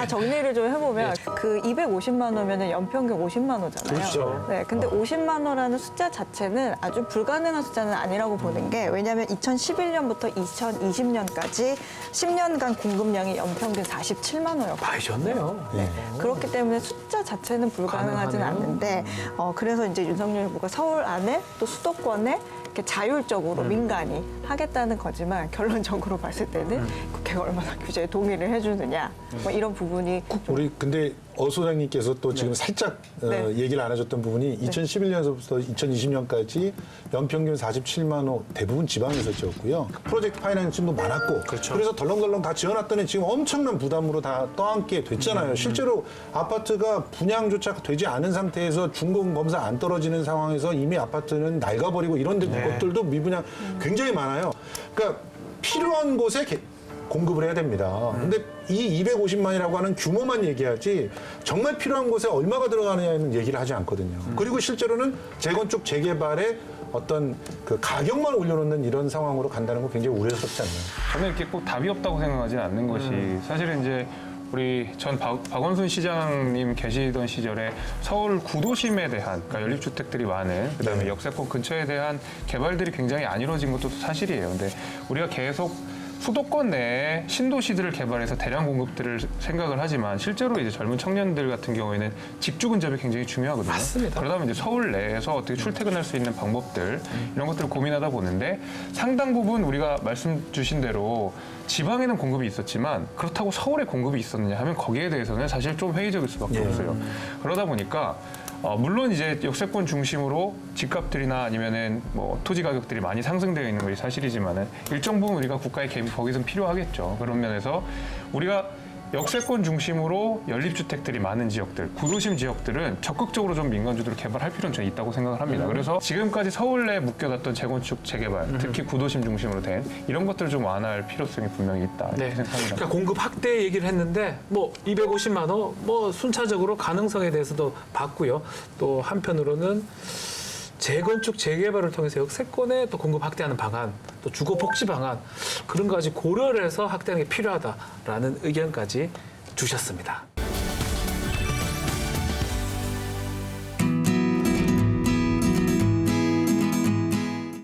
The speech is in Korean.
다 정리를 좀 해보면 그 250만 호면은 연평균 50만 호잖아요. 그렇죠. 네, 근데 50만 호라는 숫자 자체는 아주 불가능한 숫자는 아니라고 보는 게 왜냐하면 2011년부터 2020년까지 10년간 공급량이 연평균 47만 호였거든요. 많이 졌네요. 그렇기 때문에 숫자 자체는 불가능하지는 가능하네요. 않는데 어, 그래서 이제 윤석열 후보가 서울 안에 또 수도권에 이렇게 자율적으로 민간이 하겠다는 거지만 결론적으로 봤을 때는 국회가 얼마나 규제에 동의를 해주느냐 뭐 이런 부분이 좀 우리 근데 어 소장님께서 또 지금 살짝 어, 네. 얘기를 안 하셨던 부분이 2011년서부터 2020년까지 연평균 47만 호 대부분 지방에서 지었고요. 프로젝트 파이낸싱도 많았고 그렇죠. 래서 덜렁덜렁 다 지어놨더니 지금 엄청난 부담으로 다 떠안게 됐잖아요. 실제로 아파트가 분양조차 되지 않은 상태에서 준공 검사 안 떨어지는 상황에서 이미 아파트는 낡아버리고 이런 데- 것들도 미분양 굉장히 많아요. 그러니까 필요한 곳에 개- 공급을 해야 됩니다. 근데 이 250만이라고 하는 규모만 얘기하지 정말 필요한 곳에 얼마가 들어가느냐는 얘기를 하지 않거든요. 그리고 실제로는 재건축 재개발에 어떤 그 가격만 올려놓는 이런 상황으로 간다는 건 굉장히 우려스럽지 않나요? 저는 이렇게 꼭 답이 없다고 생각하진 않는 것이 사실은 이제 우리 전 박, 박원순 시장님 계시던 시절에 서울 구도심에 대한 그러니까 연립주택들이 많은 그다음에 역세권 근처에 대한 개발들이 굉장히 안 이루어진 것도 사실이에요. 근데 우리가 계속 수도권 내에 신도시들을 개발해서 대량 공급들을 생각을 하지만 실제로 이제 젊은 청년들 같은 경우에는 직주 근접이 굉장히 중요하거든요. 맞습니다. 그러다 보면 이제 서울 내에서 어떻게 출퇴근할 수 있는 방법들 이런 것들을 고민하다 보는데 상당 부분 우리가 말씀 주신 대로 지방에는 공급이 있었지만 그렇다고 서울에 공급이 있었느냐 하면 거기에 대해서는 사실 좀 회의적일 수밖에 없어요. 그러다 보니까 어, 물론 이제 역세권 중심으로 집값들이나 아니면은 뭐 토지 가격들이 많이 상승되어 있는 것이 사실이지만은 일정 부분 우리가 국가의 개입이 거기선 필요하겠죠. 그런 면에서 우리가 역세권 중심으로 연립주택들이 많은 지역들, 구도심 지역들은 적극적으로 좀 민간주도를 개발할 필요는 저는 있다고 생각을 합니다. 그래서 지금까지 서울 내에 묶여놨던 재건축, 재개발, 특히 구도심 중심으로 된 이런 것들을 좀 완화할 필요성이 분명히 있다 이렇게 네. 생각합니다. 그러니까 공급 확대 얘기를 했는데 뭐 250만 호뭐 순차적으로 가능성에 대해서도 봤고요. 또 한편으로는 재건축 재개발을 통해서 역세권에 또 공급 확대하는 방안, 또 주거 복지 방안 그런 거까지 고려를 해서 확대하는 게 필요하다라는 의견까지 주셨습니다.